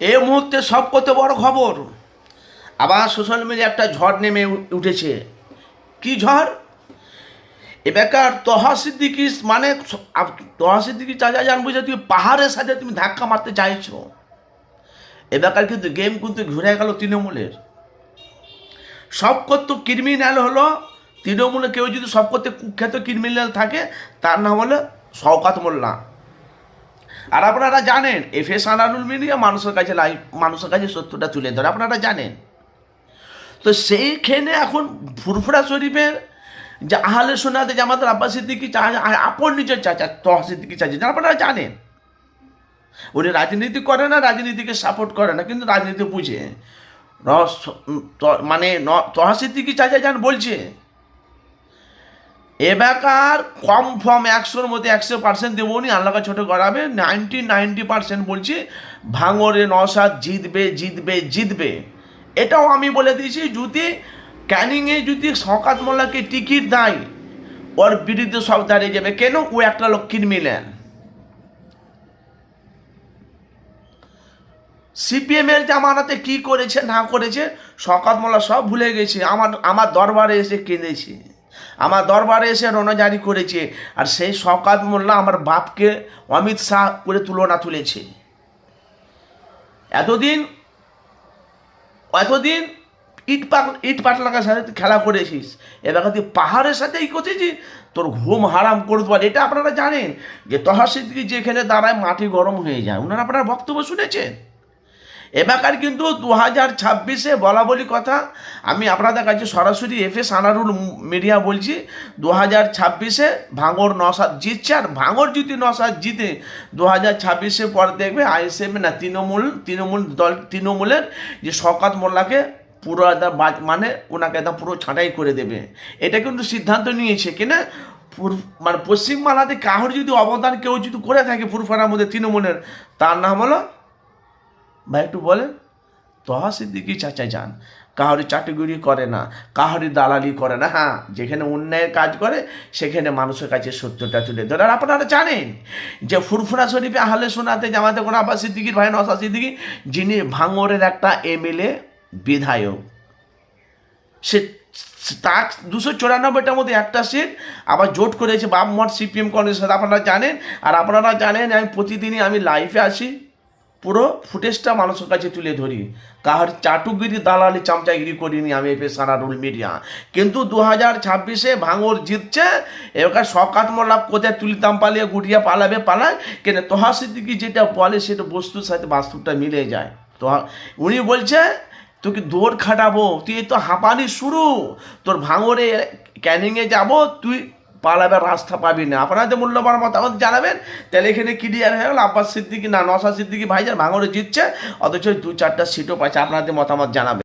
এই মুহূর্তে সব কত বড় খবর। আবার সোশ্যাল মিডিয়া একটা ঝড় নেমে উঠেছে। কি ঝড়? এবারকার তহা সিদ্দিকি মানে স- আপ- তহা সিদ্দিকি চাচা জান বুঝে তুমি পাহাড়ের সাথে তুমি ধাক্কা মারতে চাইছো। এবারকার কিন্তু গেম কিন্তু ঘুরে গেল তৃণমূলের। সব করতো ক্রিমিনাল হলো, তৃণমূলে কেউ যদি সব করতে কুখ্যাত ক্রিমিনাল থাকে, তার নাম হলো শওকাত মোল্লা। আর আপনারা জানেন এফ এস আনারুল মিডিয়া মানুষের কাছে লাইভ মানুষের কাছে সত্যটা তুলে ধরে, আপনারা জানেন। তো সেইখানে এখন ফুরফুরা শরীফের যে আহলে সোনাতে যে আমাদের আব্বাস সিদ্দিকি চা, আপন নিজের চাচা, তহা সিদ্দিকি চাচা যারা আপনারা জানেন। উনি রাজনীতি করে না, রাজনীতিকে সাপোর্ট করে না, কিন্তু রাজনীতি বুঝে। মানে তহা সিদ্দিকি চাচা যান বলছে এবারকার কম ফর্ম একশোর মধ্যে একশো পার্সেন্ট দেবো নি আল্লাহকে ছোটো করাবে নাইনটি নাইনটি পার্সেন্ট বলছি, ভাঙরে নসাদ জিতবে জিতবে জিতবে। এটাও আমি বলে দিয়েছি, যদি ক্যানিংয়ে যদি শকাত মোল্লাকে টিকিট দেয়, ওর বিরুদ্ধে সব দাঁড়িয়ে যাবে। কেন ও একটা লোক কিনমিলেন সিপিএমের জামানাতে কি করেছে, না করেছে শকাত মোল্লা সব ভুলে গেছে। আমার আমার দরবারে এসে কেঁদেছে। আমার দরবারে এসে রণজারি করেছে। আর সেই শকাত মোল্লা আমার বাপকে অমিত শাহ করে তুলনা তুলেছে। এতদিন এতদিন ইট পাক, ইট পাটলাকার সাথে তুই খেলা করেছিস। এবার তুই পাহাড়ের সাথে এই করতেছিস তোর ঘুম হারাম করে দেওয়ার। এটা আপনারা জানেন যে তহাসিদ্দিকি যেখানে দাঁড়ায় মাটি গরম হয়ে যায়। ওনারা আপনারা বক্তব্য শুনেছেন? এবারকার কিন্তু দু হাজার ছাব্বিশে বলা বলি কথা। আমি আপনাদের কাছে সরাসরি এফ এস আনারুল মিডিয়া বলছি দু হাজার ছাব্বিশে ভাঙর নসাদ জিতছে আর ভাঙর যদি নসাদ জিতে দু হাজার ছাব্বিশে পর দেখবে আইএসএফ না তৃণমূল তৃণমূল দল, তৃণমূলের যে শকাত মোল্লাকে পুরো একদম মানে ওনাকে একদম পুরো ছাঁটাই করে দেবে। এটা কিন্তু সিদ্ধান্ত নিয়েছে কিনা মানে পশ্চিমবাংলাতে কাহর যদি অবদান কেউ যদি করে থাকে ফুরফানার মধ্যে তৃণমূলের, তার নাম হলো ভাই একটু বলেন, তহা সিদ্দিকি চাচা যান। কাহারি চাটুগুড়ি করে না কাহারি দালালি করে না হ্যাঁ যেখানে অন্যায়ের কাজ করে, সেখানে মানুষের কাছে সত্যটা তুলে ধরে। আর আপনারা জানেন যে ফুরফুরা শরীফে আহলে শোনাতে জামাতে কোনো আব্বাস সিদ্দিকির ভাই নসা সিদ্দিকি, যিনি ভাঙরের একটা এমএলএ বিধায়ক। সে তার দুশো চুরানব্বইটার মধ্যে একটা সিট, আবার জোট করেছে বামমঠ সিপিএম কংগ্রেসের সাথে। আপনারা জানেন, আর আপনারা জানেন আমি প্রতিদিনই আমি লাইভে আসি। পুরো ফুটেজটা মানুষের কাছে তুলে ধরি। কাহার চাটুগিরি দালালি চামচাগিরি করিনি আমি এফে সানারুল মিডিয়া। কিন্তু দু হাজার ছাব্বিশে ভাঙর জিতছে, এবার শকাত মোল্লা কোথায় তুলিতাম পালিয়ে, গুটিয়ে পালাবে পালায়, কেন তোহা সিদ্দিকি যেটা বলে সেটা বস্তুর সাথে বাস্তবটা মিলে যায়। তো উনি বলছে, তোকে দৌড় খাটাবো, তুই তো হাঁপানি শুরু, তোর ভাঙরে ক্যানিংয়ে যাব, তুই পালাবার রাস্তা পাবি না। আপনাদের মূল্যবান মতামত জানাবেন, তাহলে এখানে ক্লিয়ার হয়ে গেল? আব্বাস সিদ্দিকি না নসা সিদ্দিকি ভাইজান ভাঙরে জিতছে, অথচ দু চারটা সিটও পাচ্ছে। আপনাদের মতামত জানাবেন।